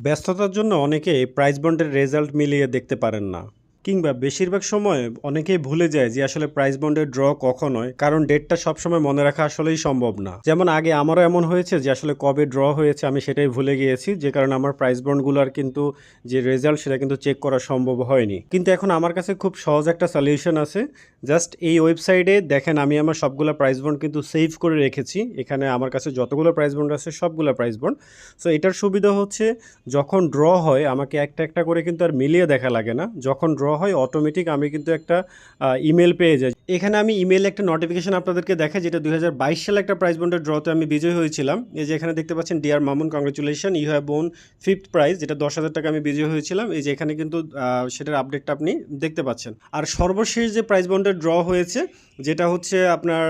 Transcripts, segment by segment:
ব্যস্ততার জন্য অনেকে প্রাইজ বন্ডের রেজাল্ট মিলিয়ে দেখতে পারেন না। কিংবা বেশিরভাগ সময় অনেকেই ভুলে যায় যে আসলে প্রাইস বন্ডের ড্র কখন হয়, কারণ ডেটটা সবসময় মনে রাখা আসলেই সম্ভব না। যেমন আগে আমারও এমন হয়েছে যে আসলে কবে ড্র হয়েছে আমি সেটাই ভুলে গিয়েছি, যে কারণে আমার প্রাইস বন্ডগুলোর কিন্তু যে রেজাল্ট সেটা কিন্তু চেক করা সম্ভব হয়নি। কিন্তু এখন আমার কাছে খুব সহজ একটা সলিউশন আছে। জাস্ট এই ওয়েবসাইটে দেখেন আমি আমার সবগুলো প্রাইস বন্ড কিন্তু সেভ করে রেখেছি। এখানে আমার কাছে যতগুলো প্রাইস বন্ড আছে সবগুলো প্রাইস বন্ড সো এটার সুবিধা হচ্ছে যখন ড্র হয় আমাকে একটা একটা করে কিন্তু আর মিলিয়ে দেখা লাগে না। যখন ড্র হয় অটোমেটিক আমি কিন্তু একটা ইমেল পেয়ে যাই। এখানে আমি ইমেল একটা নোটিফিকেশন আপনাদেরকে দেখাই, যেটা দুই হাজার বাইশ সালে একটা প্রাইজ বন্ডের ড্রতে আমি বিজয় হয়েছিলাম। এই যে এখানে দেখতে পাচ্ছেন dear Mamun congratulation you have won fifth prize যেটা দশ হাজার টাকা আমি বিজয় হয়েছিলাম। এই যে এখানে কিন্তু সেটার আপডেটটা আপনি দেখতে পাচ্ছেন। আর সর্বশেষ যে প্রাইজ বন্ডের ড্র হয়েছে যেটা হচ্ছে আপনার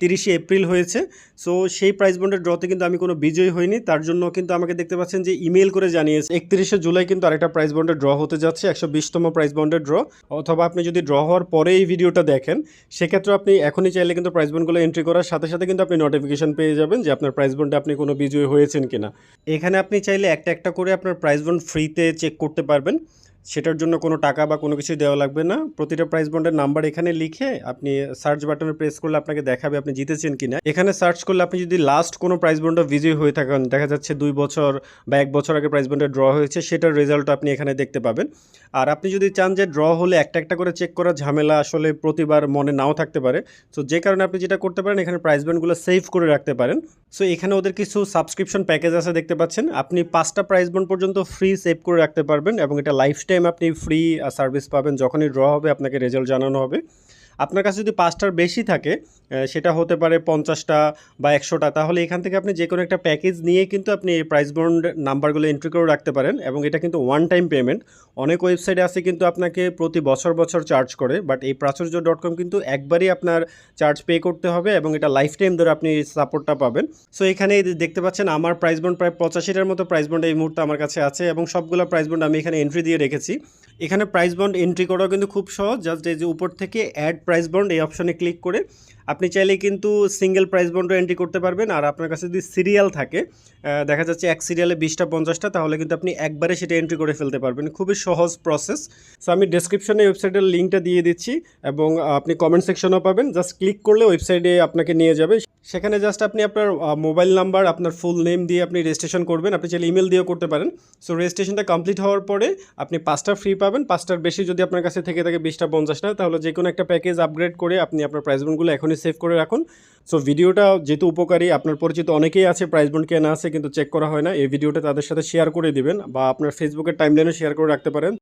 তিরিশে এপ্রিল হয়েছে। সো সেই প্রাইস বন্ডের ড্রতে কিন্তু আমি কোনো বিজয়ী হইনি। তার জন্য কিন্তু আমাকে দেখতে পাচ্ছেন যে ইমেল করে জানিয়েছে। একত্রিশে জুলাই কিন্তু আরেকটা প্রাইস বন্ডের ড্র হতে যাচ্ছে, একশো বিশতম প্রাইস বন্ডের ড্র অথবা আপনি যদি ড্র হওয়ার পরে এই ভিডিওটা দেখেন সেক্ষেত্রে আপনি এখনই চাইলে কিন্তু প্রাইস বন্ডগুলো এন্ট্রি করার সাথে সাথে কিন্তু আপনি নোটিফিকেশন পেয়ে যাবেন যে আপনার প্রাইস বন্ডে আপনি কোনো বিজয়ী হয়েছেন কিনা। এখানে আপনি চাইলে একটা একটা করে আপনার প্রাইস বন্ড ফ্রিতে চেক করতে পারবেন। সেটার জন্য কোনো টাকা বা কোনো কিছু দেওয়া লাগবে না। প্রতিটা প্রাইস বন্ডের নাম্বার এখানে লিখে আপনি সার্চ বাটনে প্রেস করলে আপনাকে দেখাবে আপনি জিতেছেন কিনা। এখানে সার্চ করলে আপনি যদি লাস্ট কোনো প্রাইস বন্ডে বিজয়ী হয়ে থাকেন, দেখা যাচ্ছে দুই বছর বা এক বছর আগে প্রাইস বন্ডে ড্র হয়েছে, সেটার রেজাল্ট আপনি এখানে দেখতে পাবেন। আর আপনি যদি চান যে ড্র হলে একটা একটা করে চেক করা, ঝামেলা আসলে প্রতিবার মনে নাও থাকতে পারে। সো যে কারণে আপনি যেটা করতে পারেন, এখানে প্রাইস বন্ডগুলো সেভ করে রাখতে পারেন। সো এখানে ওদের কিছু সাবস্ক্রিপশন প্যাকেজ আছে দেখতে পাচ্ছেন। আপনি পাঁচটা প্রাইস বন্ড পর্যন্ত ফ্রি সেভ করে রাখতে পারবেন এবং এটা লাইফ টাইম আপনি ফ্রি সার্ভিস পাবেন। যখনই ড্র হবে আপনাকে রেজাল্ট জানানো হবে। আপনার কাছে যদি পাঁচটার বেশি থাকে সেটা হতে পারে পঞ্চাশটা বা একশোটা, তাহলে এখান থেকে আপনি যে কোনো একটা প্যাকেজ নিয়ে কিন্তু আপনি এই প্রাইস বন্ড নাম্বারগুলো এন্ট্রি করে রাখতে পারেন এবং এটা কিন্তু ওয়ান টাইম পেমেন্ট অনেক ওয়েবসাইটে আছে কিন্তু আপনাকে প্রতি বছর বছর চার্জ করে বাট এই প্রাচুর্য ডট কম কিন্তু একবারই আপনার চার্জ পে করতে হবে এবং এটা লাইফ টাইম ধরে আপনি সাপোর্টটা পাবেন। সো এখানে দেখতে পাচ্ছেন আমার প্রাইস বন্ড প্রায় পঁচাশিটার মতো প্রাইস বন্ড এই মুহূর্তে আমার কাছে আছে এবং সবগুলো প্রাইস বন্ড আমি এখানে এন্ট্রি দিয়ে রেখেছি। এখানে প্রাইস বন্ড এন্ট্রি করাও কিন্তু খুব সহজ। জাস্ট এই যে উপর থেকে অ্যাড প্রাইস বন্ড এই অপশনে ক্লিক করে আপনি চাইলে কিন্তু সিঙ্গেল প্রাইস বন্ডও এন্ট্রি করতে পারবেন। আর আপনার কাছে যদি সিরিয়াল থাকে দেখা যাচ্ছে এক সিরিয়ালে বিশটা, পঞ্চাশটা, তাহলে কিন্তু আপনি একবারে সেটা এন্ট্রি করে ফেলতে পারবেন। খুবই সহজ প্রসেস সো আমি ডেসক্রিপশনে ওয়েবসাইটের লিঙ্কটা দিয়ে দিচ্ছি এবং আপনি কমেন্ট সেকশনও পাবেন। জাস্ট ক্লিক করলে ওয়েবসাইটে আপনাকে নিয়ে যাবে। সেখানে জাস্ট আপনি আপনার মোবাইল নাম্বার আপনার ফুল নেম দিয়ে আপনি রেজিস্ট্রেশন করবেন। আপনি চাইলে ইমেল দিয়েও করতে পারেন। সো রেজিস্ট্রেশনটা কমপ্লিট হওয়ার পরে আপনি পাঁচটা ফ্রি পাবেন। পাঁচটার বেশি যদি আপনার কাছে থেকে থাকে বিশটা পঞ্চাশটা তাহলে যে কোনো একটা প্যাকেজ আপগ্রেড করে আপনি আপনার প্রাইস বন্ডগুলো এখনই সেভ করে রাখুন। সো ভিডিওটা যেহেতু উপকারী, আপনার পরিচিত অনেকেই আছে প্রাইস বন্ড কেনা আছে, কিন্তু চেক করা হয় না। এই ভিডিওটা তাদের সাথে শেয়ার করে দিবেন বা আপনার ফেসবুকের টাইমলাইনে শেয়ার করে রাখতে পারেন।